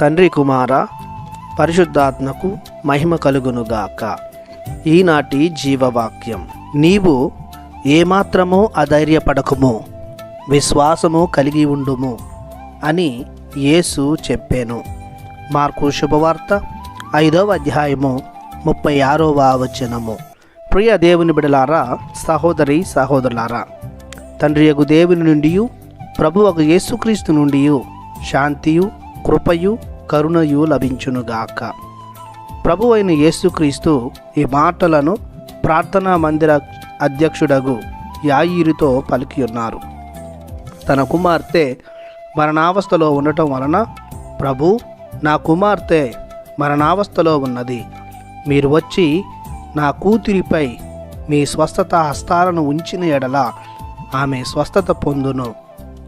తండ్రి కుమార పరిశుద్ధాత్మకు మహిమ కలుగునుగాక. ఈనాటి జీవవాక్యం. నీవు ఏమాత్రమో అధైర్యపడకుము విశ్వాసము కలిగి ఉండుము అని యేసు చెప్పాను. మార్కు శుభవార్త ఐదవ అధ్యాయము ముప్పై ఆరవ వచనము. ప్రియ దేవుని బిడలారా సహోదరి సహోదరులారా తండ్రి యగు దేవుని నుండి ఒక యేసుక్రీస్తు నుండి శాంతియు కృపయు కరుణయు లభించునుగాక. ప్రభు అయిన యేసుక్రీస్తు ఈ మాటలను ప్రార్థనా మందిర అధ్యక్షుడగు యాయిరితో పలికి ఉన్నారు తన కుమార్తె మరణావస్థలో ఉండటం వలన ప్రభు నా కుమార్తె మరణావస్థలో ఉన్నది. మీరు వచ్చి నా కూతురిపై మీ స్వస్థత హస్తాలను ఉంచిన ఎడల ఆమె స్వస్థత పొందును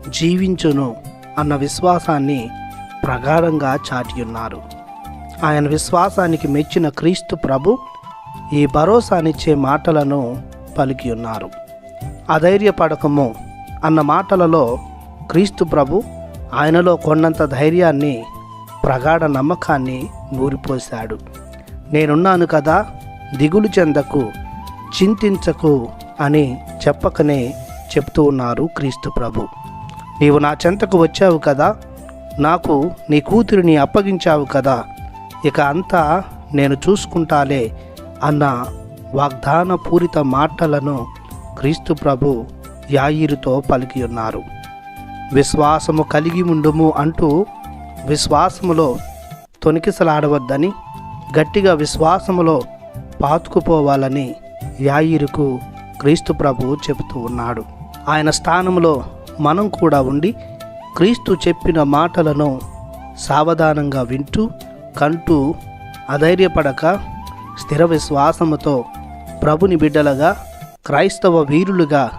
జీవించును అన్న విశ్వాసాన్ని ప్రగాఢంగా చాటి ఉన్నారు ఆయన విశ్వాసానికి మెచ్చిన క్రీస్తు ప్రభు ఈ భరోసానిచ్చే మాటలను పలికి ఉన్నారు అధైర్యపడకము అన్న మాటలలో క్రీస్తు ప్రభు ఆయనలో కొన్నంత ధైర్యాన్ని ప్రగాఢ నమ్మకాన్ని నూరిపోశాడు. నేనున్నాను కదా దిగులు చెందకు చింతించకు అని చెప్పకనే చెప్తూ ఉన్నారు క్రీస్తు ప్రభు. నీవు నా చెంతకు వచ్చావు కదా నాకు నీ కూతురిని అప్పగించావు కదా ఇక అంతా నేను చూసుకుంటాలే అన్న వాగ్దాన పూరిత మాటలను క్రీస్తు ప్రభు యాయిరుతో పలికి ఉన్నారు. విశ్వాసము కలిగి ఉండుము అంటూ విశ్వాసములో తొనికిసలాడవద్దని గట్టిగా విశ్వాసములో పాతుకుపోవాలని యాయిరుకు క్రీస్తు ప్రభు చెబుతూ ఉన్నాడు. ఆయన స్థానంలో మనం కూడా ఉండి క్రీస్తు చెప్పిన మాటలను సావధానంగా వింటూ కంటూ అధైర్యపడక స్థిర విశ్వాసముతో ప్రభుని బిడ్డలుగా క్రైస్తవ వీరులుగా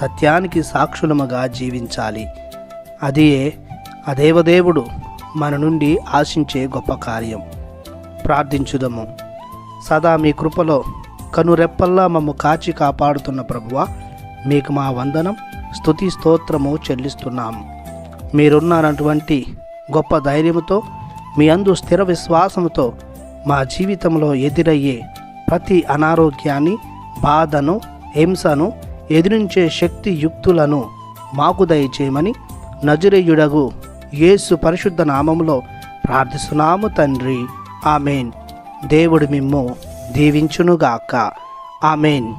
సత్యానికి సాక్షులముగా జీవించాలి. అదియే అదేవదేవుడు మన నుండి ఆశించే గొప్ప కార్యం. ప్రార్థించుదము. సదా మీ కృపలో కనురెప్పల్లా మమ్ము కాచి కాపాడుతున్న ప్రభువ మీకు మా వందనం స్తుతి స్తోత్రము చెల్లిస్తున్నాము. మీరున్నారటువంటి గొప్ప ధైర్యముతో మీ అందు స్థిర విశ్వాసముతో మా జీవితంలో ఎదురయ్యే ప్రతి అనారోగ్యాన్ని బాధను హింసను ఎదిరించే శక్తి యుక్తులను మాకు దయచేయమని నజరేయుడగు యేసు పరిశుద్ధ నామములో ప్రార్థిస్తున్నాము తండ్రి. ఆమెన్. దేవుడు మిమ్ము దీవించునుగాక. ఆమెన్.